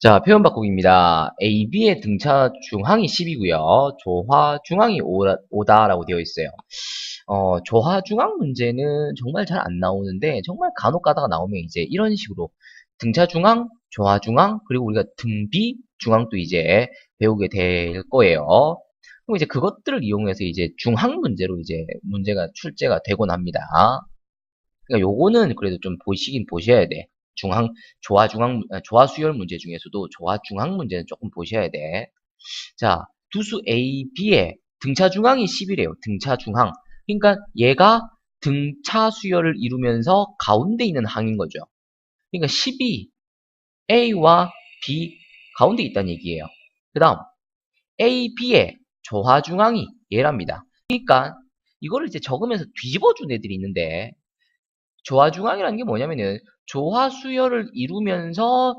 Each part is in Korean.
자, 표현 바꾸기입니다. A, B의 등차 중항이 10이고요. 조화 중항이 5, 다 라고 되어 있어요. 어, 조화 중항 문제는 정말 잘 안 나오는데 정말 간혹 가다가 나오면 이제 이런 식으로 등차 중항, 조화 중항, 그리고 우리가 등비 중항도 이제 배우게 될 거예요. 그럼 이제 그것들을 이용해서 이제 중항 문제로 이제 문제가 출제가 되곤 합니다. 그러니까 요거는 그래도 좀 보시긴 보셔야 돼. 중항, 조화 중항, 아, 조화 수열 문제 중에서도 조화 중항 문제는 조금 보셔야 돼. 자, 두수 A, B의 등차 중항이 10이래요. 등차 중항. 그러니까 얘가 등차 수열을 이루면서 가운데 있는 항인 거죠. 그러니까 10이 A와 B 가운데 있다는 얘기예요. 그 다음 A, B의 조화 중항이 얘랍니다. 그러니까 이거를 이제 적으면서 뒤집어 준 애들이 있는데 조화 중항이라는 게 뭐냐면은 조화 수열을 이루면서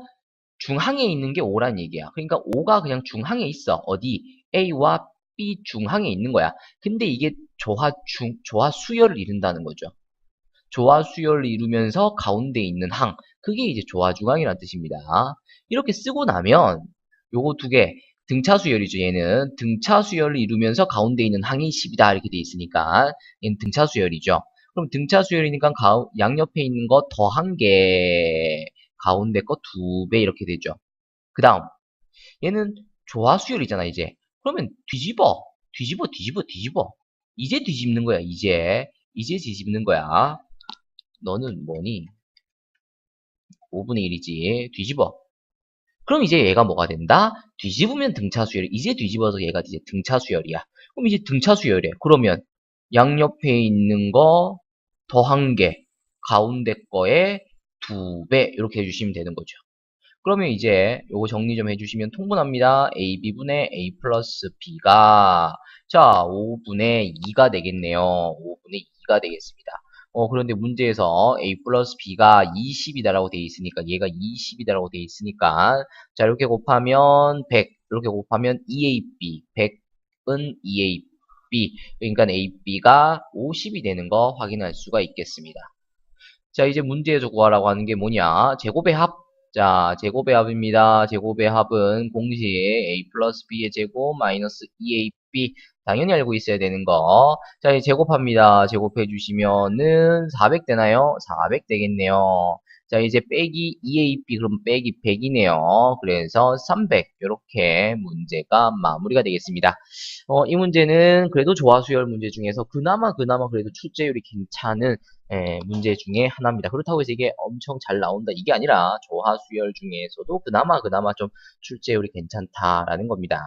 중항에 있는 게 5란 얘기야. 그러니까 5가 그냥 중항에 있어. 어디? A와 B 중항에 있는 거야. 근데 이게 조화 중, 조화 수열을 이룬다는 거죠. 조화 수열을 이루면서 가운데 있는 항. 그게 이제 조화 중항이라는 뜻입니다. 이렇게 쓰고 나면 요거 두 개, 등차 수열이죠. 얘는 등차 수열을 이루면서 가운데 있는 항이 10이다. 이렇게 돼 있으니까 얘는 등차 수열이죠. 그럼 등차 수열이니까 가, 양옆에 있는 거 더한 개, 가운데 거 두 배 이렇게 되죠. 그 다음 얘는 조화 수열이잖아 이제. 그러면 뒤집어, 뒤집어, 뒤집어, 뒤집어. 이제 뒤집는 거야 이제. 이제 뒤집는 거야. 너는 뭐니? 5분의 1이지. 뒤집어. 그럼 이제 얘가 뭐가 된다? 뒤집으면 등차 수열. 이제 뒤집어서 얘가 이제 등차 수열이야. 그럼 이제 등차 수열이야. 그러면 양옆에 있는 거 더한 개, 가운데 거에 두 배 이렇게 해주시면 되는 거죠. 그러면 이제 요거 정리 좀 해주시면 통분합니다. AB분의 A 플러스 B가 자 5분의 2가 되겠네요. 5분의 2가 되겠습니다. 어 그런데 문제에서 A 플러스 B가 20이다라고 되어 있으니까 얘가 20이다라고 되어 있으니까 자 이렇게 곱하면 100 이렇게 곱하면 2AB 100은 2AB B, 그러니까 AB가 50이 되는 거 확인할 수가 있겠습니다. 자, 이제 문제에서 구하라고 하는 게 뭐냐? 제곱의 합. 자, 제곱의 합입니다. 제곱의 합은 공식 A 플러스 B의 제곱 마이너스 2AB. 당연히 알고 있어야 되는 거. 자, 이제 제곱합니다. 제곱해 주시면은 400 되나요? 400 되겠네요. 자, 이제 빼기 2AB 그럼 빼기 100이네요. 그래서 300 이렇게 문제가 마무리가 되겠습니다. 어, 이 문제는 그래도 조화수열 문제 중에서 그나마 그나마 그래도 출제율이 괜찮은 에, 문제 중에 하나입니다. 그렇다고 해서 이게 엄청 잘 나온다 이게 아니라 조화수열 중에서도 그나마 그나마 좀 출제율이 괜찮다라는 겁니다.